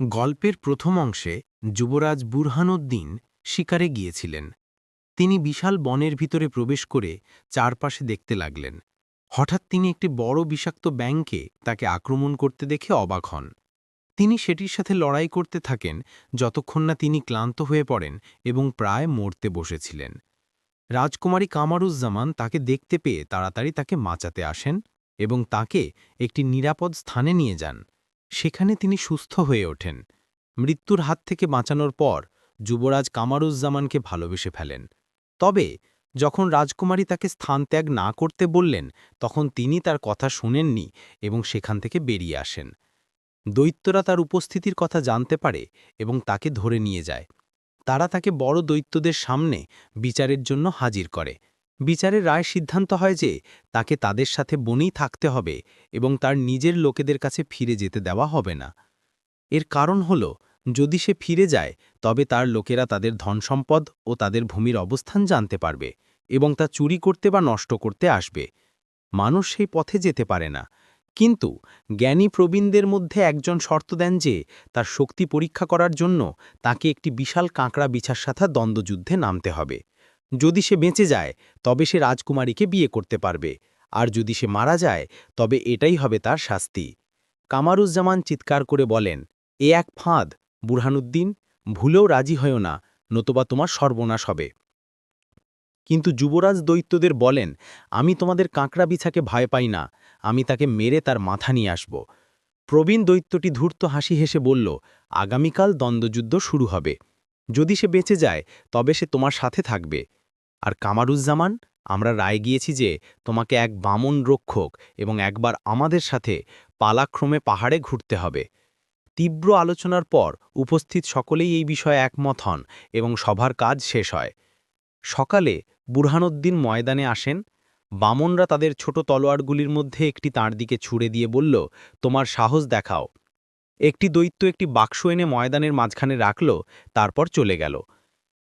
গল্পের প্রথম অংশে যুবরাজ বুরহানুদ্দিন শিকারে গিয়েছিলেন। তিনি বিশাল বনের ভিতরে প্রবেশ করে চারপাশে দেখতে লাগলেন। হঠাৎ তিনি একটি বড় বিষাক্ত ব্যাংকে তাকে আক্রমণ করতে দেখে অবাক হন। তিনি সেটির সাথে লড়াই করতে থাকেন যতক্ষণ না তিনি ক্লান্ত হয়ে পড়েন এবং প্রায় মরতে বসেছিলেন। রাজকুমারী কামারুজ্জামান তাকে দেখতে পেয়ে তাড়াতাড়ি তাকে মাচাতে আসেন এবং তাকে একটি নিরাপদ স্থানে নিয়ে যান। সেখানে তিনি সুস্থ হয়ে ওঠেন। মৃত্যুর হাত থেকে বাঁচানোর পর যুবরাজ কামারুজ্জামানকে ভালোবেসে ফেলেন। তবে যখন রাজকুমারী তাকে স্থান ত্যাগ না করতে বললেন, তখন তিনি তার কথা শুনেননি এবং সেখান থেকে বেরিয়ে আসেন। দৈত্যরা তার উপস্থিতির কথা জানতে পারে এবং তাকে ধরে নিয়ে যায়। তারা তাকে বড় দৈত্যদের সামনে বিচারের জন্য হাজির করে। বিচারের রায় সিদ্ধান্ত হয় যে তাকে তাদের সাথে বনেই থাকতে হবে এবং তার নিজের লোকেদের কাছে ফিরে যেতে দেওয়া হবে না। এর কারণ হল, যদি সে ফিরে যায়, তবে তার লোকেরা তাদের ধনসম্পদ ও তাদের ভূমির অবস্থান জানতে পারবে এবং তা চুরি করতে বা নষ্ট করতে আসবে। মানুষ সেই পথে যেতে পারে না। কিন্তু জ্ঞানী প্রবীণদের মধ্যে একজন শর্ত দেন যে তার শক্তি পরীক্ষা করার জন্য তাকে একটি বিশাল কাঁকড়া বিছার সাথে দ্বন্দ্বযুদ্ধে নামতে হবে। যদি সে বেঁচে যায়, তবে সে রাজকুমারীকে বিয়ে করতে পারবে, আর যদি সে মারা যায়, তবে এটাই হবে তার শাস্তি। কামারুজ্জামান চিৎকার করে বলেন, এ এক ফাঁদ, বুরহানুদ্দিন, ভুলেও রাজি হয় না, নতুবা তোমার সর্বনাশ হবে। কিন্তু যুবরাজ দৈত্যদের বলেন, আমি তোমাদের কাঁকড়া বিছাকে ভয় পাই না, আমি তাকে মেরে তার মাথা নিয়ে আসব। প্রবীণ দৈত্যটি ধূর্ত হাসি হেসে বলল, আগামীকাল দ্বন্দ্বযুদ্ধ শুরু হবে। যদি সে বেঁচে যায়, তবে সে তোমার সাথে থাকবে। আর কামারুজ্জামান, আমরা রায় গিয়েছি যে তোমাকে এক বামন রক্ষক এবং একবার আমাদের সাথে পালাক্রমে পাহাড়ে ঘুরতে হবে। তীব্র আলোচনার পর উপস্থিত সকলেই এই বিষয়ে একমত হন এবং সভার কাজ শেষ হয়। সকালে বুরহানুদ্দিন ময়দানে আসেন। বামনরা তাদের ছোট তলোয়ারগুলির মধ্যে একটি তাঁর দিকে ছুড়ে দিয়ে বলল, তোমার সাহস দেখাও। একটি দৈত্য একটি বাক্স এনে ময়দানের মাঝখানে রাখল, তারপর চলে গেল।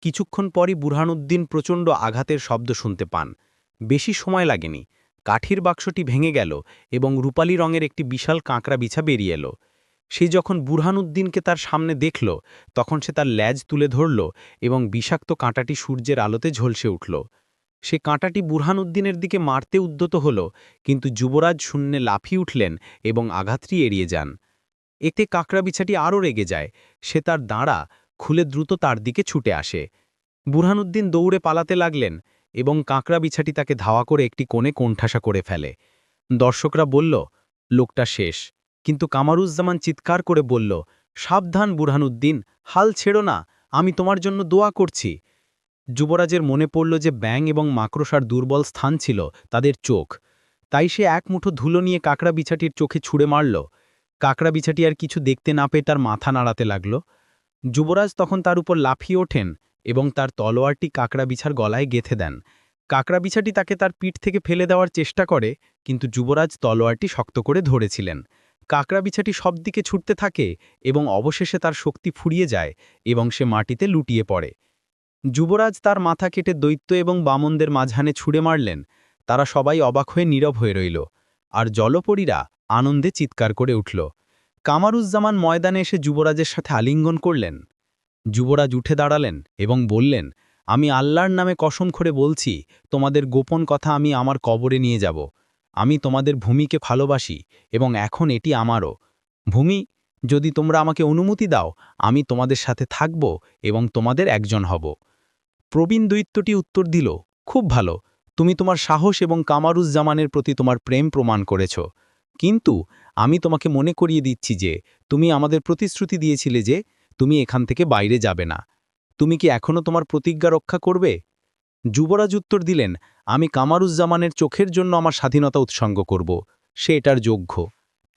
কিছুক্ষণ পরই বুরহানুদ্দিন প্রচণ্ড আঘাতের শব্দ শুনতে পান। বেশি সময় লাগেনি। কাঠির বাক্সটি ভেঙে গেল এবং রূপালী রঙের একটি বিশাল কাঁকড়া বিছা বেরিয়ে এলো। সে যখন বুরহানুদ্দিনকে তার সামনে দেখল, তখন সে তার ল্যাজ তুলে ধরল এবং বিষাক্ত কাঁটাটি সূর্যের আলোতে ঝলসে উঠল। সে কাঁটাটি বুরহানুদ্দিনের দিকে মারতে উদ্যত হল, কিন্তু যুবরাজ শূন্যে লাফিয়ে উঠলেন এবং আঘাতটি এড়িয়ে যান। এতে কাঁকড়া বিছাটি আরও রেগে যায়। সে তার দাঁড়া খুলে দ্রুত তার দিকে ছুটে আসে। বুরহানুদ্দিন দৌড়ে পালাতে লাগলেন এবং কাঁকড়া বিছাটি তাকে ধাওয়া করে একটি কোণে কোণঠাসা করে ফেলে। দর্শকরা বলল, লোকটা শেষ। কিন্তু কামারুজ্জামান চিৎকার করে বলল, সাবধান বুরহানুদ্দিন, হাল ছেড়ো না, আমি তোমার জন্য দোয়া করছি। যুবরাজের মনে পড়ল যে ব্যাং এবং মাকড়সার দুর্বল স্থান ছিল তাদের চোখ। তাই সে এক মুঠো ধুলো নিয়ে কাকড়া বিছাটির চোখে ছুঁড়ে মারল। কাকড়া বিছাটি আর কিছু দেখতে না পেয়ে তার মাথা নাড়াতে লাগল। যুবরাজ তখন তার উপর লাফিয়ে ওঠেন এবং তার তলোয়ারটি কাকড়া বিছার গলায় গেথে দেন। কাকড়া বিছাটি তাকে তার পিঠ থেকে ফেলে দেওয়ার চেষ্টা করে, কিন্তু যুবরাজ তলোয়ারটি শক্ত করে ধরেছিলেন। কাকড়া বিছাটি সব দিকে ছুটতে থাকে এবং অবশেষে তার শক্তি ফুরিয়ে যায় এবং সে মাটিতে লুটিয়ে পড়ে। যুবরাজ তার মাথা কেটে দৈত্য এবং বামনদের মাঝানে ছুড়ে মারলেন। তারা সবাই অবাক হয়ে নীরব হয়ে রইল। আর জলপরীরা আনন্দে চিৎকার করে উঠল। কামারুজ্জামান ময়দানে এসে যুবরাজের সাথে আলিঙ্গন করলেন। যুবরাজ উঠে দাঁড়ালেন এবং বললেন, আমি আল্লাহর নামে কসম করে বলছি, তোমাদের গোপন কথা আমি আমার কবরে নিয়ে যাব। আমি তোমাদের ভূমিকে ভালোবাসি এবং এখন এটি আমারও। ভূমি, যদি তোমরা আমাকে অনুমতি দাও, আমি তোমাদের সাথে থাকব এবং তোমাদের একজন হব। প্রবীণ দৈত্যটি উত্তর দিল, খুব ভালো। তুমি তোমার সাহস এবং কামারুজ্জামানের প্রতি তোমার প্রেম প্রমাণ করেছ। কিন্তু আমি তোমাকে মনে করিয়ে দিচ্ছি যে, তুমি আমাদের প্রতিশ্রুতি দিয়েছিলে যে, তুমি এখান থেকে বাইরে যাবে না। তুমি কি এখনও তোমার প্রতিজ্ঞা রক্ষা করবে? যুবরাজ উত্তর দিলেন, আমি কামারুজ্জামানের চোখের জন্য আমার স্বাধীনতা উৎসঙ্গ করব, সে এটার যোগ্য।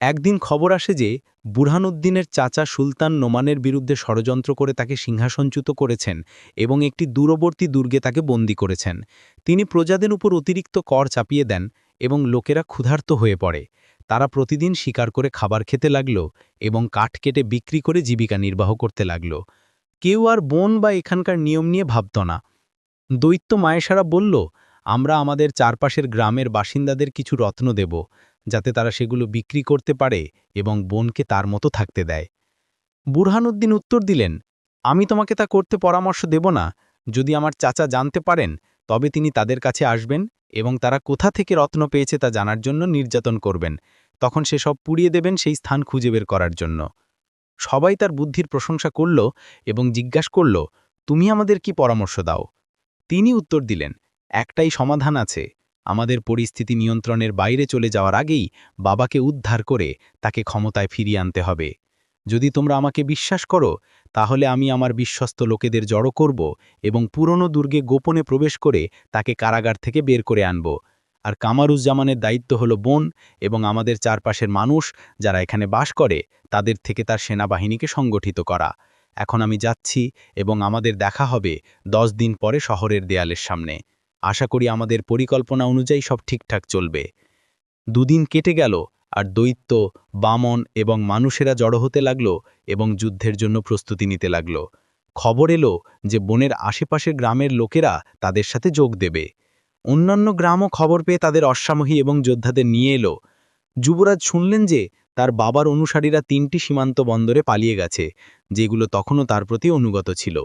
একদিন খবর আসে যে, বুরহানুদ্দিনের চাচা সুলতান নোমানের বিরুদ্ধে ষড়যন্ত্র করে তাকে সিংহাসনচ্যুত করেছেন এবং একটি দূরবর্তী দুর্গে তাকে বন্দী করেছেন। তিনি প্রজাদের উপর অতিরিক্ত কর চাপিয়ে দেন এবং লোকেরা ক্ষুধার্ত হয়ে পড়ে। তারা প্রতিদিন শিকার করে খাবার খেতে লাগল এবং কাঠ কেটে বিক্রি করে জীবিকা নির্বাহ করতে লাগল। কেউ আর বন বা এখানকার নিয়ম নিয়ে ভাবত না। দৈত্য মায়েশারা বলল, আমরা আমাদের চারপাশের গ্রামের বাসিন্দাদের কিছু রত্ন দেব, যাতে তারা সেগুলো বিক্রি করতে পারে এবং বোনকে তার মতো থাকতে দেয়। বুরহানুদ্দিন উত্তর দিলেন, আমি তোমাকে তা করতে পরামর্শ দেব না। যদি আমার চাচা জানতে পারেন তবে তিনি তাদের কাছে আসবেন এবং তারা কোথা থেকে রত্ন পেয়েছে তা জানার জন্য নির্যাতন করবেন। তখন সে সব পুড়িয়ে দেবেন সেই স্থান খুঁজে বের করার জন্য। সবাই তার বুদ্ধির প্রশংসা করল এবং জিজ্ঞাসা করল, তুমি আমাদের কি পরামর্শ দাও? তিনি উত্তর দিলেন, একটাই সমাধান আছে। আমাদের পরিস্থিতি নিয়ন্ত্রণের বাইরে চলে যাওয়ার আগেই বাবাকে উদ্ধার করে তাকে ক্ষমতায় ফিরিয়ে আনতে হবে। যদি তোমরা আমাকে বিশ্বাস করো, তাহলে আমি আমার বিশ্বস্ত লোকেদের জড়ো করব এবং পুরনো দুর্গে গোপনে প্রবেশ করে তাকে কারাগার থেকে বের করে আনব। আর কামারুজ্জামানের দায়িত্ব হলো বোন এবং আমাদের চারপাশের মানুষ যারা এখানে বাস করে, তাদের থেকে তার সেনাবাহিনীকে সংগঠিত করা। এখন আমি যাচ্ছি এবং আমাদের দেখা হবে দশ দিন পরে শহরের দেয়ালের সামনে। আশা করি আমাদের পরিকল্পনা অনুযায়ী সব ঠিকঠাক চলবে। দুদিন কেটে গেল আর দৈত্য, বামন এবং মানুষেরা জড়ো হতে লাগল এবং যুদ্ধের জন্য প্রস্তুতি নিতে লাগল। খবর এলো যে বনের আশেপাশের গ্রামের লোকেরা তাদের সাথে যোগ দেবে। অন্যান্য গ্রামও খবর পেয়ে তাদের অশ্বামোহী এবং যোদ্ধাদের নিয়ে এলো। যুবরাজ শুনলেন যে তার বাবার অনুসারীরা তিনটি সীমান্ত বন্দরে পালিয়ে গেছে, যেগুলো তখনও তার প্রতি অনুগত ছিল।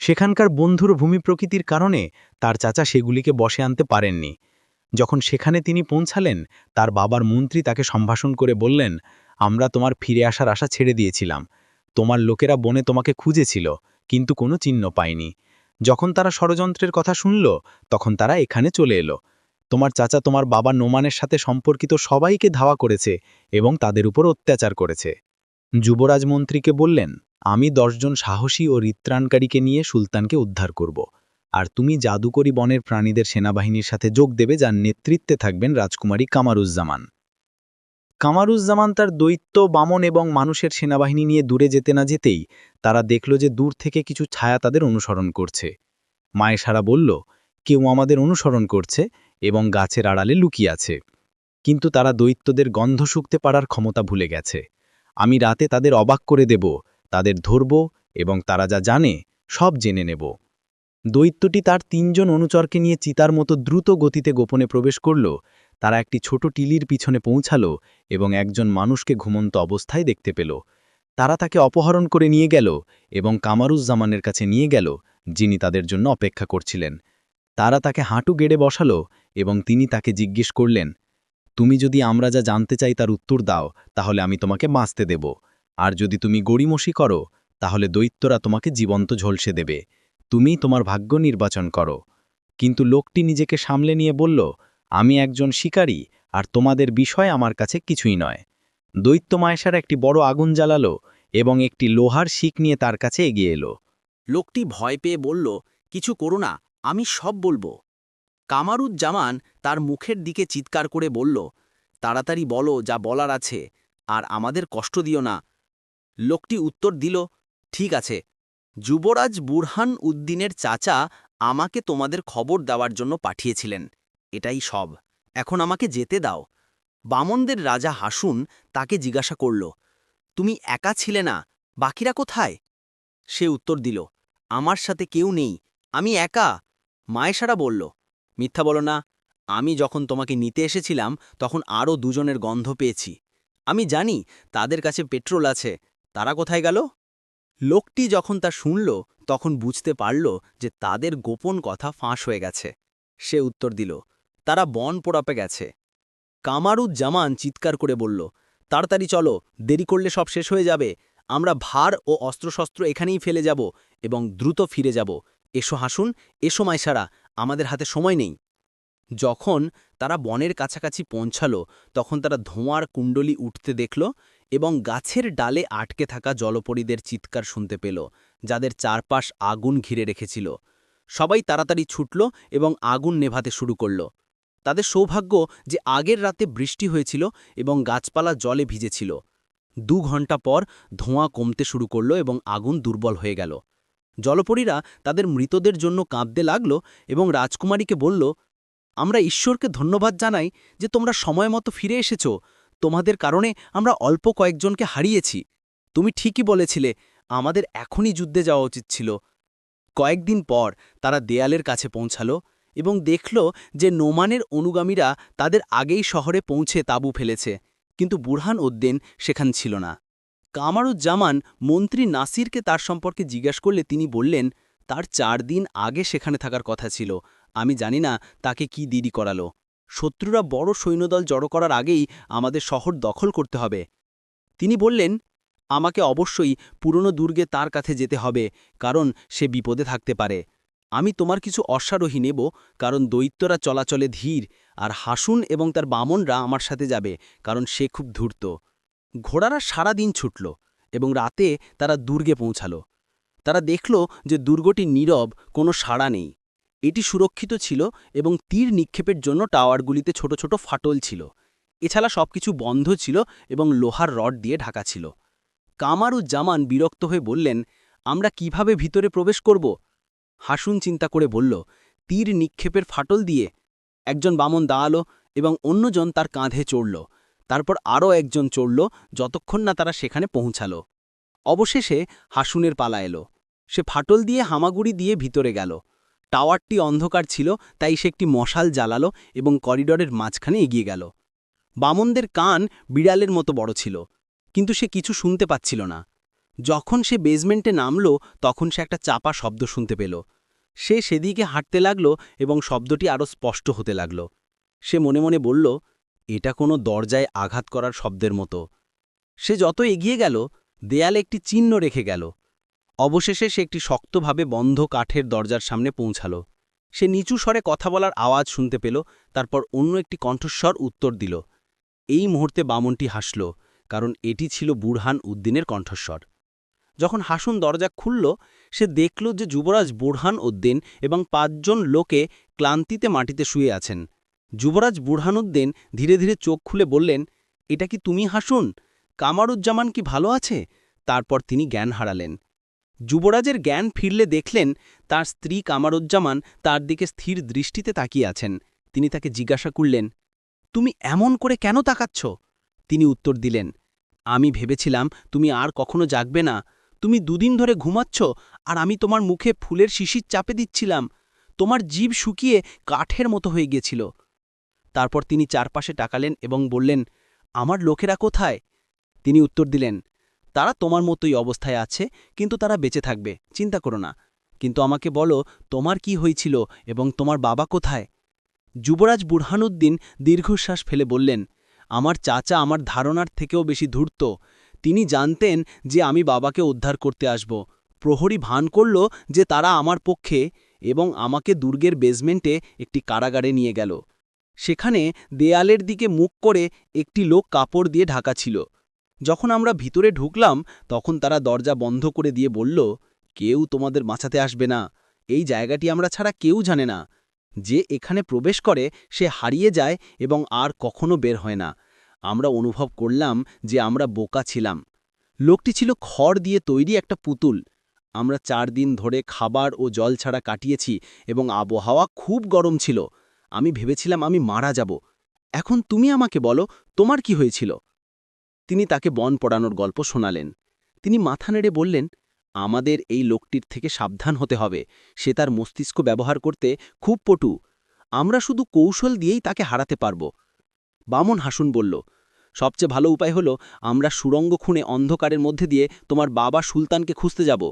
সেখানকার বন্ধুর ভূমি প্রকৃতির কারণে তার চাচা সেগুলিকে বসে আনতে পারেননি। যখন সেখানে তিনি পৌঁছালেন, তার বাবার মন্ত্রী তাকে সম্ভাষণ করে বললেন, আমরা তোমার ফিরে আসার আশা ছেড়ে দিয়েছিলাম। তোমার লোকেরা বনে তোমাকে খুঁজেছিল, কিন্তু কোনো চিহ্ন পায়নি। যখন তারা ষড়যন্ত্রের কথা শুনল, তখন তারা এখানে চলে এলো। তোমার চাচা তোমার বাবা নোমানের সাথে সম্পর্কিত সবাইকে ধাওয়া করেছে এবং তাদের উপর অত্যাচার করেছে। যুবরাজ মন্ত্রীকে বললেন, আমি দশজন সাহসী ও রিত্রাণকারীকে নিয়ে সুলতানকে উদ্ধার করব। আর তুমি জাদুকরি বনের প্রাণীদের সেনাবাহিনীর সাথে যোগ দেবে যার নেতৃত্বে থাকবেন রাজকুমারী কামারুজ্জামান। কামারুজ্জামান তার দৈত্য, বামন এবং মানুষের সেনাবাহিনী নিয়ে দূরে যেতে না যেতেই তারা দেখল যে দূর থেকে কিছু ছায়া তাদের অনুসরণ করছে। মায়েশারা বলল, কেউ আমাদের অনুসরণ করছে এবং গাছের আড়ালে লুকিয়ে আছে। কিন্তু তারা দৈত্যদের গন্ধ শুকতে পারার ক্ষমতা ভুলে গেছে। আমি রাতে তাদের অবাক করে দেব, তাদের ধরব এবং তারা যা জানে সব জেনে নেব। দৈত্যটি তার তিনজন অনুচরকে নিয়ে চিতার মতো দ্রুত গতিতে গোপনে প্রবেশ করল। তারা একটি ছোট টিলির পিছনে পৌঁছালো এবং একজন মানুষকে ঘুমন্ত অবস্থায় দেখতে পেল। তারা তাকে অপহরণ করে নিয়ে গেল এবং কামারুজ্জামানের কাছে নিয়ে গেল, যিনি তাদের জন্য অপেক্ষা করছিলেন। তারা তাকে হাঁটু গেড়ে বসালো এবং তিনি তাকে জিজ্ঞেস করলেন, তুমি যদি আমরা যা জানতে চাই তার উত্তর দাও, তাহলে আমি তোমাকে বাঁচতে দেব। আর যদি তুমি গড়িমসি করো, তাহলে দৈত্যরা তোমাকে জীবন্ত ঝলসে দেবে। তুমি তোমার ভাগ্য নির্বাচন করো। কিন্তু লোকটি নিজেকে সামলে নিয়ে বলল, আমি একজন শিকারী, আর তোমাদের বিষয় আমার কাছে কিছুই নয়। দৈত্য মায়েশার একটি বড় আগুন জ্বালালো এবং একটি লোহার শিক নিয়ে তার কাছে এগিয়ে এলো। লোকটি ভয় পেয়ে বলল, কিছু করো না, আমি সব বলব। কামারুজ্জামান তার মুখের দিকে চিৎকার করে বলল, তাড়াতাড়ি বলো যা বলার আছে, আর আমাদের কষ্ট দিও না। লোকটি উত্তর দিল, ঠিক আছে যুবরাজ বুরহান উদ্দিনের চাচা আমাকে তোমাদের খবর দেওয়ার জন্য পাঠিয়েছিলেন। এটাই সব। এখন আমাকে যেতে দাও। বামনদের রাজা হাসুন তাকে জিজ্ঞাসা করল, তুমি একা ছিলে না? বাকিরা কোথায়? সে উত্তর দিল, আমার সাথে কেউ নেই। আমি একা। মায়েশারা বলল, মিথ্যা বলো না। আমি যখন তোমাকে নিতে এসেছিলাম, তখন আরও দুজনের গন্ধ পেয়েছি। আমি জানি তাদের কাছে পেট্রোল আছে। তারা কোথায় গেল? লোকটি যখন তা শুনল, তখন বুঝতে পারল যে তাদের গোপন কথা ফাঁস হয়ে গেছে। সে উত্তর দিল, তারা বন পোড়াপে গেছে। কামারুজ্জামান চিৎকার করে বলল, তাড়াতাড়ি চলো, দেরি করলে সব শেষ হয়ে যাবে। আমরা ভার ও অস্ত্রশস্ত্র এখানেই ফেলে যাব এবং দ্রুত ফিরে যাব। এসো হাসুন, এসো মাইসারা আমাদের হাতে সময় নেই। যখন তারা বনের কাছাকাছি পৌঁছালো, তখন তারা ধোঁয়ার কুণ্ডলি উঠতে দেখল এবং গাছের ডালে আটকে থাকা জলপরীদের চিৎকার শুনতে পেল, যাদের চারপাশ আগুন ঘিরে রেখেছিল। সবাই তাড়াতাড়ি ছুটল এবং আগুন নেভাতে শুরু করল। তাদের সৌভাগ্য যে আগের রাতে বৃষ্টি হয়েছিল এবং গাছপালা জলে ভিজেছিল। দু ঘণ্টা পর ধোঁয়া কমতে শুরু করল এবং আগুন দুর্বল হয়ে গেল। জলপরীরা তাদের মৃতদের জন্য কাঁদতে লাগল এবং রাজকুমারীকে বলল, আমরা ঈশ্বরকে ধন্যবাদ জানাই যে তোমরা সময় মতো ফিরে এসেছ। তোমাদের কারণে আমরা অল্প কয়েকজনকে হারিয়েছি। তুমি ঠিকই বলেছিলে, আমাদের এখনই যুদ্ধে যাওয়া উচিত ছিল। কয়েকদিন পর তারা দেয়ালের কাছে পৌঁছাল এবং দেখল যে নোমানের অনুগামীরা তাদের আগেই শহরে পৌঁছে তাবু ফেলেছে, কিন্তু বুরহান উদ্দিন সেখান ছিল না। কামারুজ্জামান মন্ত্রী নাসিরকে তার সম্পর্কে জিজ্ঞাসা করলে তিনি বললেন, তার চার দিন আগে সেখানে থাকার কথা ছিল, আমি জানি না তাকে কি দেরি করালো। শত্রুরা বড় সৈন্যদল জড়ো করার আগেই আমাদের শহর দখল করতে হবে। তিনি বললেন, আমাকে অবশ্যই পুরনো দুর্গে তার কাছে যেতে হবে, কারণ সে বিপদে থাকতে পারে। আমি তোমার কিছু অশ্বারোহী নেব, কারণ দৈত্যরা চলাচলে ধীর, আর হাসুন এবং তার বামনরা আমার সাথে যাবে, কারণ সে খুব ধূর্ত। ঘোড়ারা সারা দিন ছুটল, এবং রাতে তারা দুর্গে পৌঁছাল। তারা দেখল যে দুর্গটি নীরব, কোনো সাড়া নেই। এটি সুরক্ষিত ছিল এবং তীর নিক্ষেপের জন্য টাওয়ারগুলিতে ছোট ছোট ফাটল ছিল। এছাড়া সবকিছু বন্ধ ছিল এবং লোহার রড দিয়ে ঢাকা ছিল। কামারুজ্জামান বিরক্ত হয়ে বললেন, আমরা কীভাবে ভিতরে প্রবেশ করব? হাসুন চিন্তা করে বলল, তীর নিক্ষেপের ফাটল দিয়ে একজন বামন দাঁড়াল এবং অন্যজন তার কাঁধে চড়ল। তারপর আরও একজন চড়ল যতক্ষণ না তারা সেখানে পৌঁছালো। অবশেষে হাসুনের পালা এলো। সে ফাটল দিয়ে হামাগুড়ি দিয়ে ভিতরে গেল। টাওয়ারটি অন্ধকার ছিল, তাই সে একটি মশাল জ্বালালো এবং করিডরের মাঝখানে এগিয়ে গেল। বামনদের কান বিড়ালের মতো বড় ছিল, কিন্তু সে কিছু শুনতে পাচ্ছিল না। যখন সে বেজমেন্টে নামল, তখন সে একটা চাপা শব্দ শুনতে পেল। সে সেদিকে হাঁটতে লাগল এবং শব্দটি আরও স্পষ্ট হতে লাগল। সে মনে মনে বলল, এটা কোনো দরজায় আঘাত করার শব্দের মতো। সে যত এগিয়ে গেল, দেয়ালে একটি চিহ্ন রেখে গেল। অবশেষে সে একটি শক্তভাবে বন্ধ কাঠের দরজার সামনে পৌঁছাল। সে নিচু স্বরে কথা বলার আওয়াজ শুনতে পেল, তারপর অন্য একটি কণ্ঠস্বর উত্তর দিল। এই মুহূর্তে বামনটি হাসল, কারণ এটি ছিল বুরহান উদ্দিনের কণ্ঠস্বর। যখন হাসুন দরজা খুলল, সে দেখল যে যুবরাজ বুরহান উদ্দিন এবং পাঁচজন লোকে ক্লান্তিতে মাটিতে শুয়ে আছেন। যুবরাজ বুরহান উদ্দিন ধীরে ধীরে চোখ খুলে বললেন, এটা কি তুমি হাসুন? কামারুজ্জামান কি ভালো আছে? তারপর তিনি জ্ঞান হারালেন। যুবরাজের জ্ঞান ফিরলে দেখলেন তার স্ত্রী কামারুজ্জামান তার দিকে স্থির দৃষ্টিতে তাকিয়ে আছেন। তিনি তাকে জিজ্ঞাসা করলেন, তুমি এমন করে কেন তাকাচ্ছ? তিনি উত্তর দিলেন, আমি ভেবেছিলাম তুমি আর কখনো জাগবে না। তুমি দুদিন ধরে ঘুমাচ্ছ আর আমি তোমার মুখে ফুলের শিশির চাপে দিচ্ছিলাম। তোমার জীব শুকিয়ে কাঠের মতো হয়ে গিয়েছিল। তারপর তিনি চারপাশে টাকালেন এবং বললেন, আমার লোকেরা কোথায়? তিনি উত্তর দিলেন তারা তোমার মতোই অবস্থায় আছে, কিন্তু তারা বেঁচে থাকবে, চিন্তা করো না। কিন্তু আমাকে বলো, তোমার কি হয়েছিল এবং তোমার বাবা কোথায়? যুবরাজ বুরহানুদ্দিন দীর্ঘশ্বাস ফেলে বললেন, আমার চাচা আমার ধারণার থেকেও বেশি ধূর্ত। তিনি জানতেন যে আমি বাবাকে উদ্ধার করতে আসব। প্রহরী ভান করল যে তারা আমার পক্ষে এবং আমাকে দুর্গের বেজমেন্টে একটি কারাগারে নিয়ে গেল। সেখানে দেয়ালের দিকে মুখ করে একটি লোক কাপড় দিয়ে ঢাকা ছিল। যখন আমরা ভিতরে ঢুকলাম, তখন তারা দরজা বন্ধ করে দিয়ে বলল, কেউ তোমাদের বাঁচাতে আসবে না। এই জায়গাটি আমরা ছাড়া কেউ জানে না। যে এখানে প্রবেশ করে, সে হারিয়ে যায় এবং আর কখনো বের হয় না। আমরা অনুভব করলাম যে আমরা বোকা ছিলাম। লোকটি ছিল খড় দিয়ে তৈরি একটা পুতুল। আমরা চার দিন ধরে খাবার ও জল ছাড়া কাটিয়েছি এবং আবহাওয়া খুব গরম ছিল। আমি ভেবেছিলাম আমি মারা যাব। এখন তুমি আমাকে বলো, তোমার কি হয়েছিল? তিনি তাকে বন পড়ানোর গল্প শোনালেন। তিনি মাথা নেড়ে বললেন, আমাদের এই লোকটির থেকে সাবধান হতে হবে। সে তার মস্তিষ্ক ব্যবহার করতে খুব পটু। আমরা শুধু কৌশল দিয়েই তাকে হারাতে পারব। বামন হাসুন বলল, সবচেয়ে ভালো উপায় হল আমরা সুরঙ্গ খুনে অন্ধকারের মধ্যে দিয়ে তোমার বাবা সুলতানকে খুঁজতে যাব।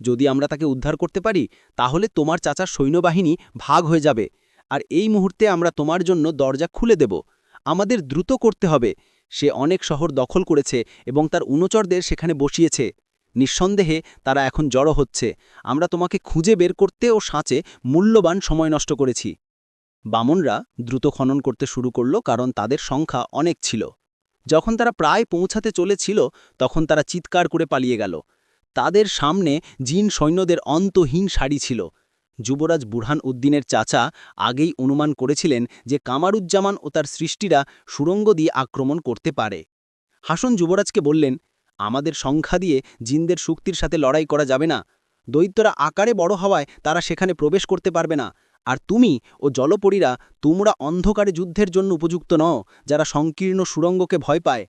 যদি আমরা তাকে উদ্ধার করতে পারি, তাহলে তোমার চাচার সৈন্যবাহিনী ভাগ হয়ে যাবে। আর এই মুহূর্তে আমরা তোমার জন্য দরজা খুলে দেব। আমাদের দ্রুত করতে হবে। সে অনেক শহর দখল করেছে এবং তার অনুচরদের সেখানে বসিয়েছে। নিঃসন্দেহে তারা এখন জড়ো হচ্ছে। আমরা তোমাকে খুঁজে বের করতে ও সাঁচে মূল্যবান সময় নষ্ট করেছি। বামনরা দ্রুত খনন করতে শুরু করল কারণ তাদের সংখ্যা অনেক ছিল। যখন তারা প্রায় পৌঁছাতে চলেছিল, তখন তারা চিৎকার করে পালিয়ে গেল। তাদের সামনে জিন সৈন্যদের অন্তহীন সারি ছিল। যুবরাজ বুরহান উদ্দিনের চাচা আগেই অনুমান করেছিলেন যে কামারুজ্জামান ও তার সৃষ্টিরা সুরঙ্গ দিয়ে আক্রমণ করতে পারে। হাসন যুবরাজকে বললেন, আমাদের সংখ্যা দিয়ে জিনদের শক্তির সাথে লড়াই করা যাবে না। দৈত্যরা আকারে বড় হওয়ায় তারা সেখানে প্রবেশ করতে পারবে না। আর তুমি ও জলপরীরা তোমরা অন্ধকারে যুদ্ধের জন্য উপযুক্ত নও, যারা সংকীর্ণ সুরঙ্গকে ভয় পায়।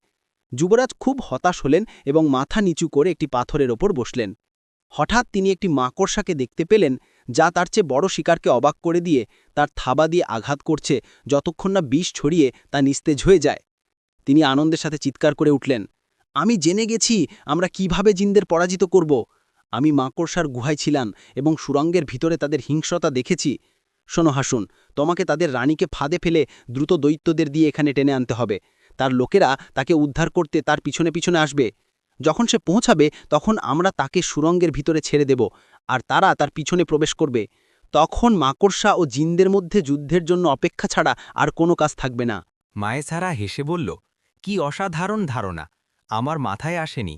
যুবরাজ খুব হতাশ হলেন এবং মাথা নিচু করে একটি পাথরের ওপর বসলেন। হঠাৎ তিনি একটি মাকড়সাকে দেখতে পেলেন, যা তার চেয়ে বড় শিকারকে অবাক করে দিয়ে তার থাবা দিয়ে আঘাত করছে যতক্ষণ না বিষ ছড়িয়ে তা নিস্তেজ হয়ে যায়। তিনি আনন্দের সাথে চিৎকার করে উঠলেন, আমি জেনে গেছি আমরা কীভাবে জিনদের পরাজিত করব। আমি মাকড়সার গুহায় ছিলাম এবং সুরঙ্গের ভিতরে তাদের হিংস্রতা দেখেছি। শোনো হাসুন, তোমাকে তাদের রানীকে ফাঁদে ফেলে দ্রুত দৈত্যদের দিয়ে এখানে টেনে আনতে হবে। তার লোকেরা তাকে উদ্ধার করতে তার পিছনে পিছনে আসবে। যখন সে পৌঁছাবে, তখন আমরা তাকে সুরঙ্গের ভিতরে ছেড়ে দেব আর তারা তার পিছনে প্রবেশ করবে। তখন মাকড়সা ও জিনদের মধ্যে যুদ্ধের জন্য অপেক্ষা ছাড়া আর কোনো কাজ থাকবে না। মায়েসারা হেসে বলল, কি অসাধারণ ধারণা, আমার মাথায় আসেনি।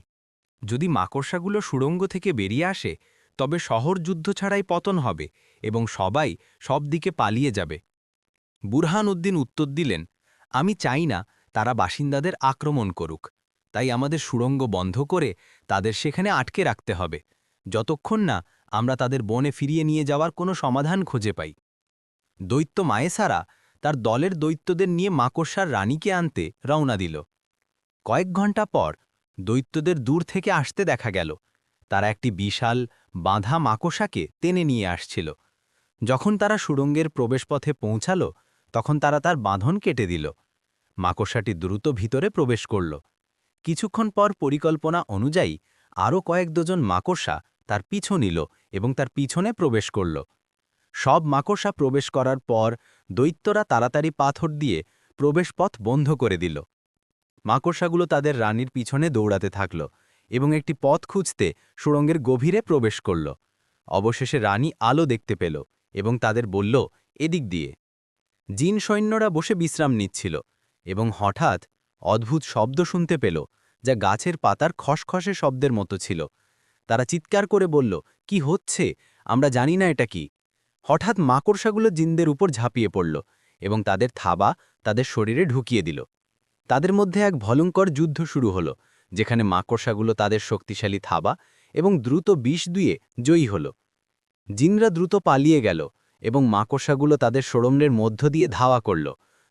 যদি মাকড়সাগুলো সুড়ঙ্গ থেকে বেরিয়ে আসে, তবে শহর যুদ্ধ ছাড়াই পতন হবে এবং সবাই সব দিকে পালিয়ে যাবে। বুরহান উদ্দিন উত্তর দিলেন, আমি চাই না তারা বাসিন্দাদের আক্রমণ করুক। তাই আমাদের সুড়ঙ্গ বন্ধ করে তাদের সেখানে আটকে রাখতে হবে। যতক্ষণ না আমরা তাদের বনে ফিরিয়ে নিয়ে যাওয়ার কোনো সমাধান খুঁজে পাই। দৈত্য মায়েসারা তার দলের দৈত্যদের নিয়ে মাকড়সার রানীকে আনতে রওনা দিল। কয়েক ঘণ্টা পর দৈত্যদের দূর থেকে আসতে দেখা গেল। তারা একটি বিশাল বাঁধা মাকড়সাকে টেনে নিয়ে আসছিল। যখন তারা সুড়ঙ্গের প্রবেশপথে পৌঁছাল, তখন তারা তার বাঁধন কেটে দিল। মাকড়সাটি দ্রুত ভিতরে প্রবেশ করল। কিছুক্ষণ পর পরিকল্পনা অনুযায়ী আরও কয়েক ডজন মাকড়সা তার পিছু নিল এবং তার পিছনে প্রবেশ করল। সব মাকড়সা প্রবেশ করার পর দৈত্যরা তাড়াতাড়ি পাথর দিয়ে প্রবেশপথ বন্ধ করে দিল। মাকড়সাগুলো তাদের রানীর পিছনে দৌড়াতে থাকল এবং একটি পথ খুঁজতে সুড়ঙ্গের গভীরে প্রবেশ করল। অবশেষে রানী আলো দেখতে পেল এবং তাদের বলল, এদিক দিয়ে। জিন সৈন্যরা বসে বিশ্রাম নিচ্ছিল এবং হঠাৎ অদ্ভুত শব্দ শুনতে পেল, যা গাছের পাতার খসখসে শব্দের মতো ছিল। তারা চিৎকার করে বলল, কি হচ্ছে? আমরা জানি না এটা কি। হঠাৎ মাকড়সাগুলো জিনদের উপর ঝাঁপিয়ে পড়ল এবং তাদের থাবা তাদের শরীরে ঢুকিয়ে দিল। তাদের মধ্যে এক ভলঙ্কর যুদ্ধ শুরু হল, যেখানে মাকড়সাগুলো তাদের শক্তিশালী থাবা এবং দ্রুত বিষ দুয়ে জয়ী হল। জিনরা দ্রুত পালিয়ে গেল এবং মাকড়সাগুলো তাদের সরমনের মধ্য দিয়ে ধাওয়া করল,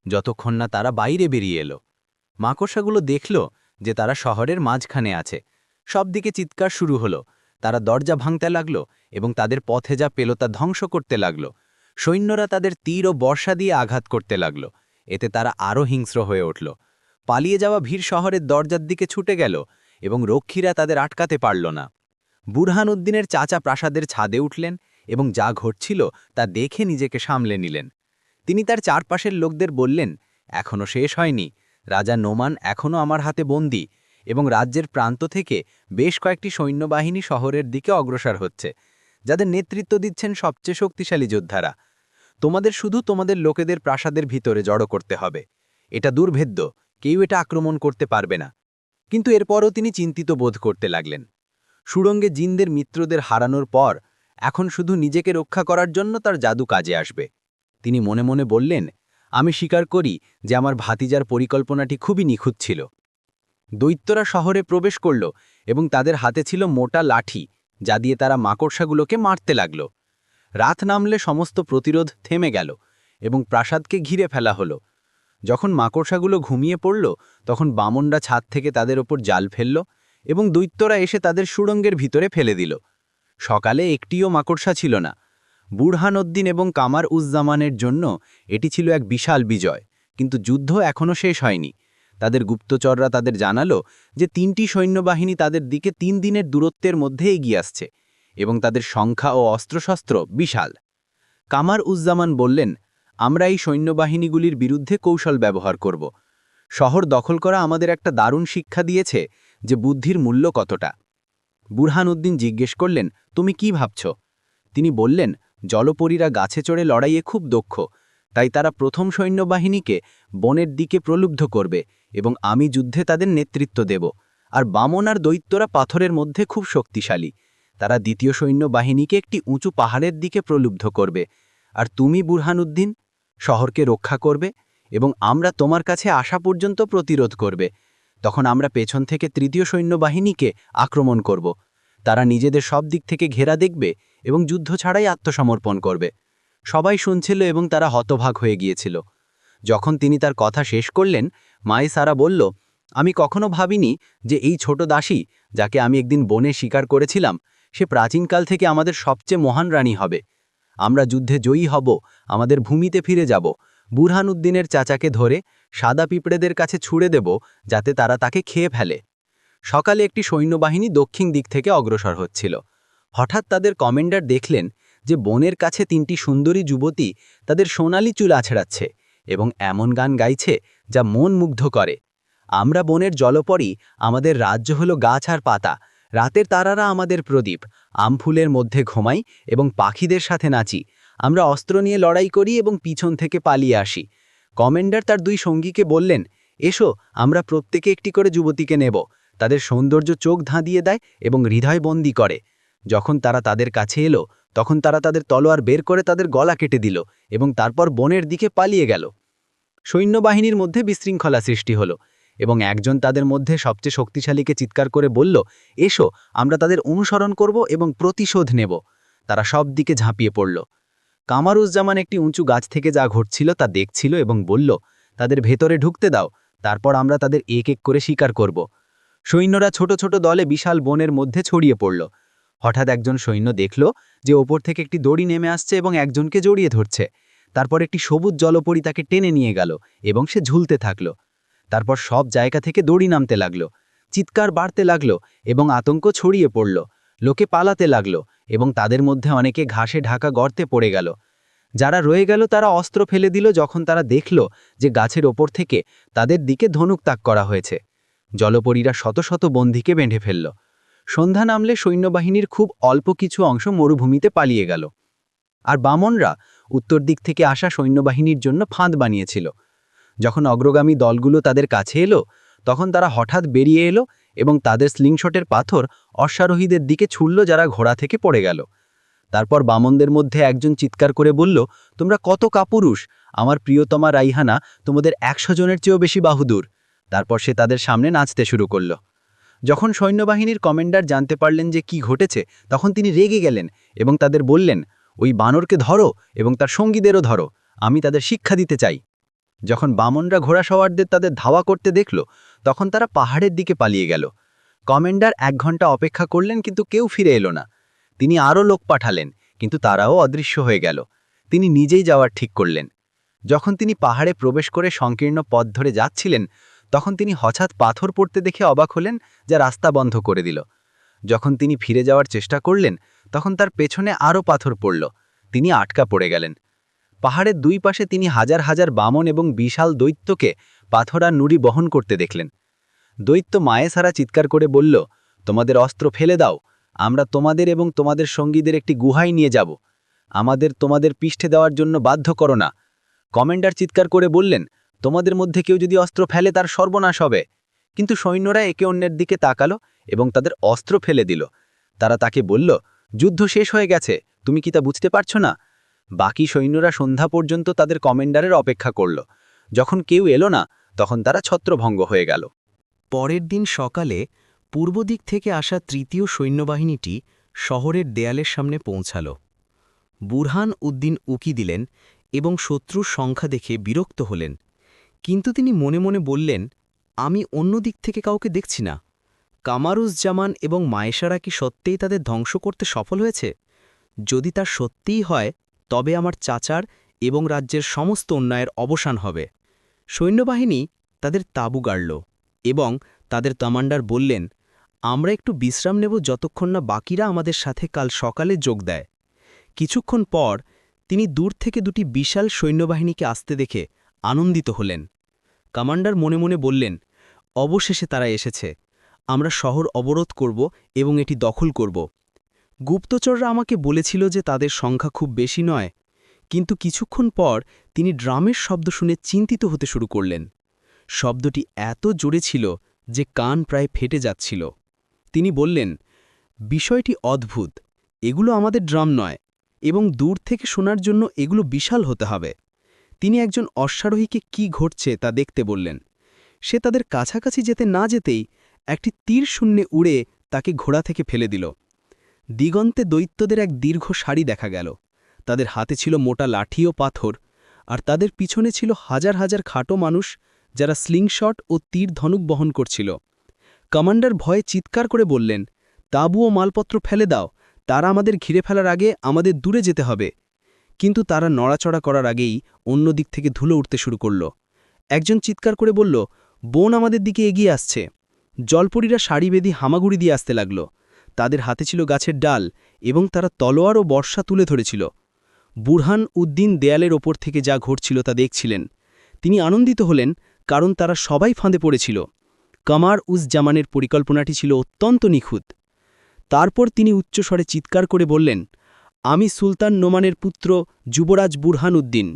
যতক্ষণ না তারা বাইরে বেরিয়ে এলো। মাকড়সাগুলো দেখল যে তারা শহরের মাঝখানে আছে। সব দিকে চিৎকার শুরু হলো। তারা দরজা ভাঙতে লাগল এবং তাদের পথে যা পেল তা ধ্বংস করতে লাগল। সৈন্যরা তাদের তীর ও বর্ষা দিয়ে আঘাত করতে লাগল। এতে তারা আরও হিংস্র হয়ে উঠল। পালিয়ে যাওয়া ভিড় শহরের দরজার দিকে ছুটে গেল এবং রক্ষীরা তাদের আটকাতে পারল না। বুরহান উদ্দিনের চাচা প্রাসাদের ছাদে উঠলেন এবং যা ঘটছিল তা দেখে নিজেকে সামলে নিলেন। তিনি তার চারপাশের লোকদের বললেন এখনও শেষ হয়নি। রাজা নোমান এখনও আমার হাতে বন্দী এবং রাজ্যের প্রান্ত থেকে বেশ কয়েকটি সৈন্যবাহিনী শহরের দিকে অগ্রসর হচ্ছে, যাদের নেতৃত্ব দিচ্ছেন সবচেয়ে শক্তিশালী যোদ্ধারা। তোমাদের শুধু তোমাদের লোকেদের প্রাসাদের ভিতরে জড়ো করতে হবে। এটা দুর্ভেদ্য, কেউ এটা আক্রমণ করতে পারবে না। কিন্তু এরপরও তিনি চিন্তিত বোধ করতে লাগলেন। সুড়ঙ্গে জিনদের মিত্রদের হারানোর পর এখন শুধু নিজেকে রক্ষা করার জন্য তার জাদু কাজে আসবে। তিনি মনে মনে বললেন আমি স্বীকার করি যে আমার ভাতিজার পরিকল্পনাটি খুবই নিখুঁত ছিল। দৈত্যরা শহরে প্রবেশ করল এবং তাদের হাতে ছিল মোটা লাঠি, যা দিয়ে তারা মাকড়সাগুলোকে মারতে লাগল। রাত নামলে সমস্ত প্রতিরোধ থেমে গেল এবং প্রাসাদকে ঘিরে ফেলা হলো। যখন মাকড়সাগুলো ঘুমিয়ে পড়ল, তখন বামনরা ছাদ থেকে তাদের ওপর জাল ফেলল এবং দৈত্যরা এসে তাদের সুড়ঙ্গের ভিতরে ফেলে দিল। সকালে একটিও মাকড়সা ছিল না। বুরহানউদ্দিন এবং কামার উজ্জামানের জন্য এটি ছিল এক বিশাল বিজয়, কিন্তু যুদ্ধ এখনও শেষ হয়নি। তাদের গুপ্তচররা তাদের জানালো যে তিনটি সৈন্যবাহিনী তাদের দিকে তিন দিনের দূরত্বের মধ্যে এগিয়ে আসছে এবং তাদের সংখ্যা ও অস্ত্রশস্ত্র বিশাল। কামার উজ্জামান বললেন, আমরা এই সৈন্যবাহিনীগুলির বিরুদ্ধে কৌশল ব্যবহার করব। শহর দখল করা আমাদের একটা দারুণ শিক্ষা দিয়েছে যে বুদ্ধির মূল্য কতটা। বুরহান উদ্দিন জিজ্ঞেস করলেন, তুমি কি ভাবছ? তিনি বললেন জলপরীরা গাছে চড়ে লড়াইয়ে খুব দক্ষ, তাই তারা প্রথম সৈন্যবাহিনীকে বনের দিকে প্রলুব্ধ করবে এবং আমি যুদ্ধে তাদের নেতৃত্ব দেব। আর বামন আর দৈত্যরা পাথরের মধ্যে খুব শক্তিশালী। তারা দ্বিতীয় সৈন্যবাহিনীকে একটি উঁচু পাহাড়ের দিকে প্রলুব্ধ করবে। আর তুমি, বুরহানুদ্দিন, শহরকে রক্ষা করবে এবং আমরা তোমার কাছে আসা পর্যন্ত প্রতিরোধ করবে। তখন আমরা পেছন থেকে তৃতীয় সৈন্যবাহিনীকে আক্রমণ করব। তারা নিজেদের সব দিক থেকে ঘেরা দেখবে এবং যুদ্ধ ছাড়াই আত্মসমর্পণ করবে। সবাই শুনছিল এবং তারা হতভাগ হয়ে গিয়েছিল। যখন তিনি তার কথা শেষ করলেন, মায়ে সারা বলল, আমি কখনো ভাবিনি যে এই ছোট দাসী, যাকে আমি একদিন বনে শিকার করেছিলাম, সে প্রাচীনকাল থেকে আমাদের সবচেয়ে মহান রানী হবে। আমরা যুদ্ধে জয়ী হব, আমাদের ভূমিতে ফিরে যাব বুরহানুদ্দিনের চাচাকে ধরে সাদা পিঁপড়েদের কাছে ছুড়ে দেব, যাতে তারা তাকে খেয়ে ফেলে। সকালে একটি সৈন্যবাহিনী দক্ষিণ দিক থেকে অগ্রসর হচ্ছিল। হঠাৎ তাদের কমেন্ডার দেখলেন যে বনের কাছে তিনটি সুন্দরী যুবতী তাদের সোনালি চুল আছড়াচ্ছে এবং এমন গান গাইছে যা মন মুগ্ধ করে। আমরা বনের জলপরই আমাদের রাজ্য হলো গাছ আর পাতা, রাতের তারারা আমাদের প্রদীপ আমফুলের মধ্যে ঘুমাই এবং পাখিদের সাথে নাচি, আমরা অস্ত্র নিয়ে লড়াই করি এবং পিছন থেকে পালিয়ে আসি। কমেন্ডার তার দুই সঙ্গীকে বললেন, এসো, আমরা প্রত্যেকে একটি করে যুবতীকে নেব। তাদের সৌন্দর্য চোখ ধাঁধিয়ে দেয় এবং হৃদয় বন্দি করে। যখন তারা তাদের কাছে এলো, তখন তারা তাদের তলোয়ার বের করে তাদের গলা কেটে দিল এবং তারপর বনের দিকে পালিয়ে গেল। সৈন্যবাহিনীর মধ্যে বিশৃঙ্খলা সৃষ্টি হলো এবং একজন তাদের মধ্যে সবচেয়ে শক্তিশালীকে চিৎকার করে বলল, এসো, আমরা তাদের অনুসরণ করব এবং প্রতিশোধ নেব। তারা সব দিকে ঝাঁপিয়ে পড়ল। কামারুজ্জামান একটি উঁচু গাছ থেকে যা ঘটছিল তা দেখছিল এবং বলল, তাদের ভেতরে ঢুকতে দাও, তারপর আমরা তাদের এক এক করে শিকার করব। সৈন্যরা ছোট ছোট দলে বিশাল বনের মধ্যে ছড়িয়ে পড়ল। হঠাৎ একজন সৈন্য দেখল যে ওপর থেকে একটি দড়ি নেমে আসছে এবং একজনকে জড়িয়ে ধরছে। তারপর একটি সবুজ জলপরি তাকে টেনে নিয়ে গেল এবং সে ঝুলতে থাকল। তারপর সব জায়গা থেকে দড়ি নামতে লাগল। চিৎকার বাড়তে লাগল এবং আতঙ্ক ছড়িয়ে পড়ল। লোকে পালাতে লাগল এবং তাদের মধ্যে অনেকে ঘাসে ঢাকা গর্তে পড়ে গেল। যারা রয়ে গেল তারা অস্ত্র ফেলে দিল যখন তারা দেখল যে গাছের ওপর থেকে তাদের দিকে ধনুক তাক করা হয়েছে। জলপরীরা শত শত বন্দীকে বেঁধে ফেলল। সন্ধ্যা নামলে সৈন্যবাহিনীর খুব অল্প কিছু অংশ মরুভূমিতে পালিয়ে গেল। আর বামনরা উত্তর দিক থেকে আসা সৈন্যবাহিনীর জন্য ফাঁদ বানিয়েছিল। যখন অগ্রগামী দলগুলো তাদের কাছে এলো, তখন তারা হঠাৎ বেরিয়ে এলো এবং তাদের স্লিংশটের পাথর অশ্বারোহীদের দিকে ছুড়ল যারা ঘোড়া থেকে পড়ে গেল। তারপর বামনদের মধ্যে একজন চিৎকার করে বলল, তোমরা কত কাপুরুষ! আমার প্রিয়তমা রাইহানা তোমাদের একশো জনের চেয়েও বেশি বাহুদুর। তারপর সে তাদের সামনে নাচতে শুরু করল। যখন সৈন্যবাহিনীর কমান্ডার জানতে পারলেন যে কি ঘটেছে, তখন তিনি রেগে গেলেন এবং তাদের বললেন, ওই বানরকে ধরো এবং তার সঙ্গীদেরও ধরো, আমি তাদের শিক্ষা দিতে চাই। যখন বামনরা ঘোড়া সওয়ারদের তাদের ধাওয়া করতে দেখল, তখন তারা পাহাড়ের দিকে পালিয়ে গেল। কমান্ডার এক ঘণ্টা অপেক্ষা করলেন কিন্তু কেউ ফিরে এলো না। তিনি আরও লোক পাঠালেন, কিন্তু তারাও অদৃশ্য হয়ে গেল। তিনি নিজেই যাওয়ার ঠিক করলেন। যখন তিনি পাহাড়ে প্রবেশ করে সংকীর্ণ পথ ধরে যাচ্ছিলেন তখন তিনি হঠাৎ পাথর পড়তে দেখে অবাক হলেন, যা রাস্তা বন্ধ করে দিল। যখন তিনি ফিরে যাওয়ার চেষ্টা করলেন, তখন তার পেছনে আরও পাথর পড়ল। তিনি আটকা পড়ে গেলেন। পাহাড়ের দুই পাশে তিনি হাজার হাজার বামন এবং বিশাল দৈত্যকে পাথর আর নুড়ি বহন করতে দেখলেন। দৈত্য মায়ে সারা চিৎকার করে বলল, তোমাদের অস্ত্র ফেলে দাও, আমরা তোমাদের এবং তোমাদের সঙ্গীদের একটি গুহায় নিয়ে যাব। আমাদের তোমাদের পিষ্ঠে দেওয়ার জন্য বাধ্য করো না। কমেন্ডার চিৎকার করে বললেন তোমাদের মধ্যে কেউ যদি অস্ত্র ফেলে, তার সর্বনাশ হবে। কিন্তু সৈন্যরা একে অন্যের দিকে তাকালো এবং তাদের অস্ত্র ফেলে দিল। তারা তাকে বলল, যুদ্ধ শেষ হয়ে গেছে, তুমি কি তা বুঝতে পারছ না? বাকি সৈন্যরা সন্ধ্যা পর্যন্ত তাদের কমেন্ডারের অপেক্ষা করল। যখন কেউ এলো না, তখন তারা ছত্রভঙ্গ হয়ে গেল। পরের দিন সকালে পূর্ব দিক থেকে আসা তৃতীয় সৈন্যবাহিনীটি শহরের দেয়ালের সামনে পৌঁছাল। বুরহান উদ্দিন উকি দিলেন এবং শত্রুর সংখ্যা দেখে বিরক্ত হলেন। কিন্তু তিনি মনে মনে বললেন, আমি অন্য দিক থেকে কাউকে দেখছি না। কামারুজ্জামান এবং মায়েশারা কি সত্যিই তাদের ধ্বংস করতে সফল হয়েছে? যদি তা সত্যিই হয়, তবে আমার চাচার এবং রাজ্যের সমস্ত অন্যায়ের অবসান হবে। সৈন্যবাহিনী তাদের তাবু গাড়ল এবং তাদের কমান্ডার বললেন, আমরা একটু বিশ্রাম নেব যতক্ষণ না বাকিরা আমাদের সাথে কাল সকালে যোগ দেয়। কিছুক্ষণ পর তিনি দূর থেকে দুটি বিশাল সৈন্যবাহিনীকে আসতে দেখে আনন্দিত হলেন। কমান্ডার মনে মনে বললেন, অবশেষে তারা এসেছে। আমরা শহর অবরোধ করব এবং এটি দখল করব। গুপ্তচররা আমাকে বলেছিল যে তাদের সংখ্যা খুব বেশি নয়। কিন্তু কিছুক্ষণ পর তিনি ড্রামের শব্দ শুনে চিন্তিত হতে শুরু করলেন। শব্দটি এত জোরে ছিল যে কান প্রায় ফেটে যাচ্ছিল। তিনি বললেন, বিষয়টি অদ্ভুত। এগুলো আমাদের ড্রাম নয় এবং দূর থেকে শোনার জন্য এগুলো বিশাল হতে হবে। তিনি একজন অশ্বারোহীকে কি ঘটছে তা দেখতে বললেন। সে তাদের কাছাকাছি যেতে না যেতেই একটি তীর শূন্যে উড়ে তাকে ঘোড়া থেকে ফেলে দিল। দিগন্তে দৈত্যদের এক দীর্ঘ সারি দেখা গেল। তাদের হাতে ছিল মোটা লাঠি ও পাথর, আর তাদের পিছনে ছিল হাজার হাজার খাটো মানুষ যারা স্লিংশট ও তীর ধনুক বহন করছিল। কমান্ডার ভয়ে চিৎকার করে বললেন, তাবু ও মালপত্র ফেলে দাও, তারা আমাদের ঘিরে ফেলার আগে আমাদের দূরে যেতে হবে। কিন্তু তারা নড়াচড়া করার আগেই অন্য দিক থেকে ধুলো উঠতে শুরু করল। একজন চিৎকার করে বলল, বোন আমাদের দিকে এগিয়ে আসছে। জলপরীরা সারি বেঁধে হামাগুড়ি দিয়ে আসতে লাগল। তাদের হাতে ছিল গাছের ডাল এবং তারা তলোয়ার ও বর্ষা তুলে ধরেছিল। বুরহান উদ্দিন দেয়ালের ওপর থেকে যা ঘটছিল তা দেখছিলেন। তিনি আনন্দিত হলেন, কারণ তারা সবাই ফাঁদে পড়েছিল। কামার উজ জামানের পরিকল্পনাটি ছিল অত্যন্ত নিখুঁত। তারপর তিনি উচ্চস্বরে চিৎকার করে বললেন আমি সুলতান নোমানের পুত্র যুবরাজ বুরহান উদ্দিন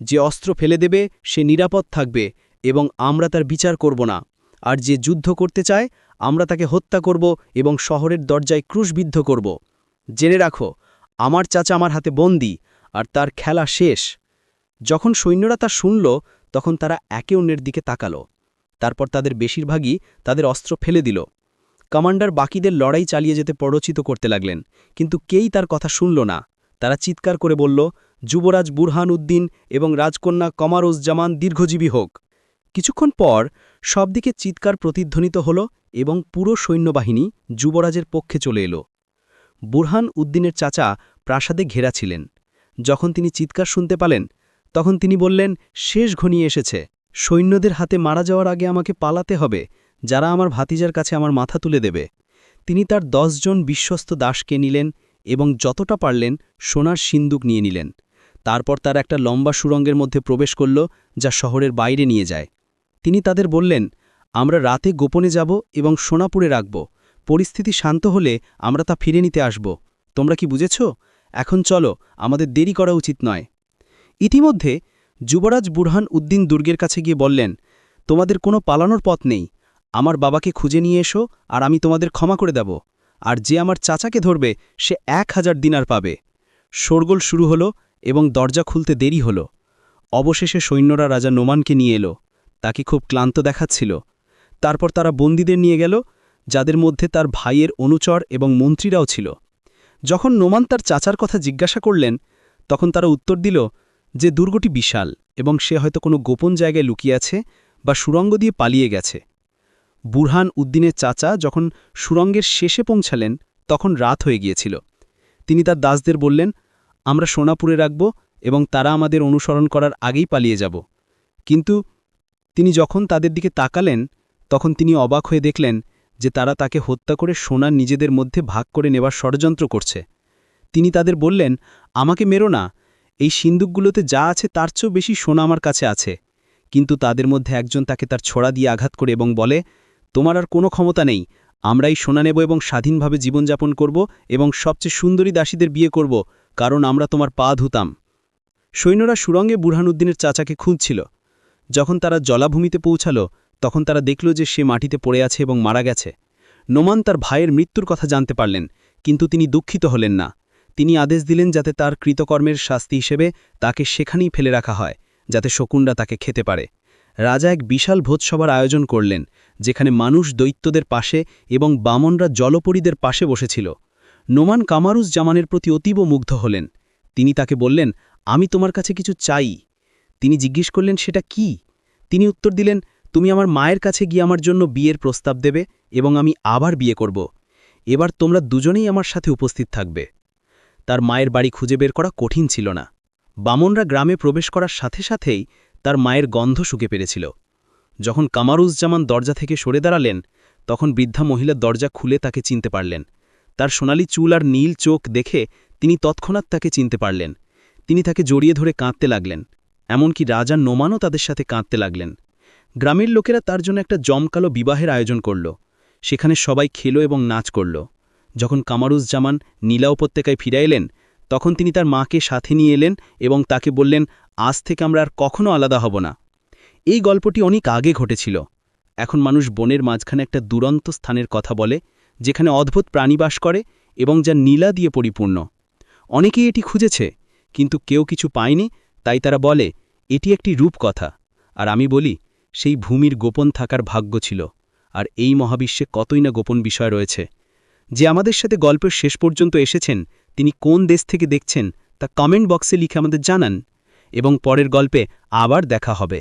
যে অস্ত্র ফেলে দেবে, সে নিরাপদ থাকবে এবং আমরা তার বিচার করব না। আর যে যুদ্ধ করতে চায়, আমরা তাকে হত্যা করব এবং শহরের দরজায় ক্রুশবিদ্ধ করব। জেনে রাখো, আমার চাচা আমার হাতে বন্দি আর তার খেলা শেষ। যখন সৈন্যরা তা শুনল, তখন তারা একে অন্যের দিকে তাকালো। তারপর তাদের বেশিরভাগই তাদের অস্ত্র ফেলে দিল। কমান্ডার বাকিদের লড়াই চালিয়ে যেতে প্ররোচিত করতে লাগলেন, কিন্তু কেই তার কথা শুনল না। তারা চিৎকার করে বলল, যুবরাজ বুরহান উদ্দিন এবং রাজকন্যা কমারুজ্জামান দীর্ঘজীবী হোক। কিছুক্ষণ পর সবদিকে চিৎকার প্রতিধ্বনিত হল এবং পুরো সৈন্যবাহিনী যুবরাজের পক্ষে চলে এলো। বুরহান উদ্দিনের চাচা প্রাসাদে ঘেরা ছিলেন। যখন তিনি চিৎকার শুনতে পালেন, তখন তিনি বললেন, শেষ ঘনিয়ে এসেছে। সৈন্যদের হাতে মারা যাওয়ার আগে আমাকে পালাতে হবে। যারা আমার ভাতিজার কাছে আমার মাথা তুলে দেবে। তিনি তার জন বিশ্বস্ত দাসকে নিলেন এবং যতটা পারলেন সোনার সিন্দুক নিয়ে নিলেন। তারপর তার একটা লম্বা সুরঙ্গের মধ্যে প্রবেশ করল, যা শহরের বাইরে নিয়ে যায়। তিনি তাদের বললেন, আমরা রাতে গোপনে যাব এবং সোনাপুরে রাখব। পরিস্থিতি শান্ত হলে আমরা তা ফিরে নিতে আসব। তোমরা কি বুঝেছ? এখন চলো, আমাদের দেরি করা উচিত নয়। ইতিমধ্যে যুবরাজ বুরহান উদ্দিন দুর্গের কাছে গিয়ে বললেন, তোমাদের কোনো পালানোর পথ নেই। আমার বাবাকে খুঁজে নিয়ে এসো আর আমি তোমাদের ক্ষমা করে দেব। আর যে আমার চাচাকে ধরবে, সে এক হাজার দিনার পাবে। শোরগোল শুরু হলো এবং দরজা খুলতে দেরি হলো। অবশেষে সৈন্যরা রাজা নোমানকে নিয়ে এলো। তাকে খুব ক্লান্ত দেখাচ্ছিল। তারপর তারা বন্দীদের নিয়ে গেল, যাদের মধ্যে তার ভাইয়ের অনুচর এবং মন্ত্রীরাও ছিল। যখন নোমান তার চাচার কথা জিজ্ঞাসা করলেন, তখন তারা উত্তর দিল যে দুর্গটি বিশাল এবং সে হয়তো কোনো গোপন জায়গায় লুকিয়ে আছে বা সুরঙ্গ দিয়ে পালিয়ে গেছে। বুরহান উদ্দিনের চাচা যখন সুরঙ্গের শেষে পৌঁছালেন, তখন রাত হয়ে গিয়েছিল। তিনি তার দাসদের বললেন, আমরা সোনাপুরে রাখব এবং তারা আমাদের অনুসরণ করার আগেই পালিয়ে যাব। কিন্তু তিনি যখন তাদের দিকে তাকালেন, তখন তিনি অবাক হয়ে দেখলেন যে তারা তাকে হত্যা করে সোনা নিজেদের মধ্যে ভাগ করে নেবার ষড়যন্ত্র করছে। তিনি তাদের বললেন, আমাকে মেরো না, এই সিন্দুকগুলোতে যা আছে তার চেয়েও বেশি সোনা আমার কাছে আছে। কিন্তু তাদের মধ্যে একজন তাকে তার ছোড়া দিয়ে আঘাত করে এবং বলে তোমার আর কোনো ক্ষমতা নেই। আমরাই সোনা নেব এবং স্বাধীনভাবে জীবনযাপন করব এবং সবচেয়ে সুন্দরী দাসীদের বিয়ে করব, কারণ আমরা তোমার পা ধুতাম। সৈন্যরা সুরঙ্গে বুরহানুদ্দিনের চাচাকে খুঁজছিল। যখন তারা জলাভূমিতে পৌঁছালো, তখন তারা দেখল যে সে মাটিতে পড়ে আছে এবং মারা গেছে। নোমান তার ভাইয়ের মৃত্যুর কথা জানতে পারলেন, কিন্তু তিনি দুঃখিত হলেন না। তিনি আদেশ দিলেন যাতে তার কৃতকর্মের শাস্তি হিসেবে তাকে সেখানেই ফেলে রাখা হয়, যাতে শকুনরা তাকে খেতে পারে। রাজা এক বিশাল ভোজসভার আয়োজন করলেন, যেখানে মানুষ দৈত্যদের পাশে এবং বামনরা জলপরীদের পাশে বসেছিল। নোমান কামারুজ জামানের প্রতি অতীব মুগ্ধ হলেন। তিনি তাকে বললেন, আমি তোমার কাছে কিছু চাই। তিনি জিজ্ঞেস করলেন, সেটা কি? তিনি উত্তর দিলেন, তুমি আমার মায়ের কাছে গিয়ে আমার জন্য বিয়ের প্রস্তাব দেবে এবং আমি আবার বিয়ে করব। এবার তোমরা দুজনেই আমার সাথে উপস্থিত থাকবে। তার মায়ের বাড়ি খুঁজে বের করা কঠিন ছিল না। বামনরা গ্রামে প্রবেশ করার সাথে সাথেই তার মায়ের গন্ধ শুকে পেরেছিল। যখন কামারুজ্জামান দরজা থেকে সরে দাঁড়ালেন, তখন বৃদ্ধা মহিলার দরজা খুলে তাকে চিনতে পারলেন। তার সোনালি চুল আর নীল চোখ দেখে তিনি তৎক্ষণাৎ তাকে চিনতে পারলেন। তিনি তাকে জড়িয়ে ধরে কাঁদতে লাগলেন, এমনকি রাজা নোমানও তাদের সাথে কাঁদতে লাগলেন। গ্রামের লোকেরা তার জন্য একটা জমকালো বিবাহের আয়োজন করল। সেখানে সবাই খেলো এবং নাচ করল। যখন কামারুজ্জামান নীলা উপত্যকায় ফিরে এলেন তখন তিনি তার মাকে সাথে নিয়ে এলেন এবং তাকে বললেন, আজ থেকে আমরা আর কখনো আলাদা হব না। এই গল্পটি অনেক আগে ঘটেছিল। এখন মানুষ বনের মাঝখানে একটা দুরন্ত স্থানের কথা বলে, যেখানে অদ্ভুত প্রাণী বাস করে এবং যা নীলা দিয়ে পরিপূর্ণ। অনেকেই এটি খুঁজেছে, কিন্তু কেউ কিছু পায়নি, তাই তারা বলে, এটি একটি রূপকথা। আর আমি বলি, সেই ভূমির গোপন থাকার ভাগ্য ছিল, আর এই মহাবিশ্বে কতই না গোপন বিষয় রয়েছে। যে আমাদের সাথে গল্পের শেষ পর্যন্ত এসেছেন তিনি কোন দেশ থেকে দেখছেন তা কমেন্ট বক্সে লিখে আমাদের জানান এবং পরের গল্পে আবার দেখা হবে।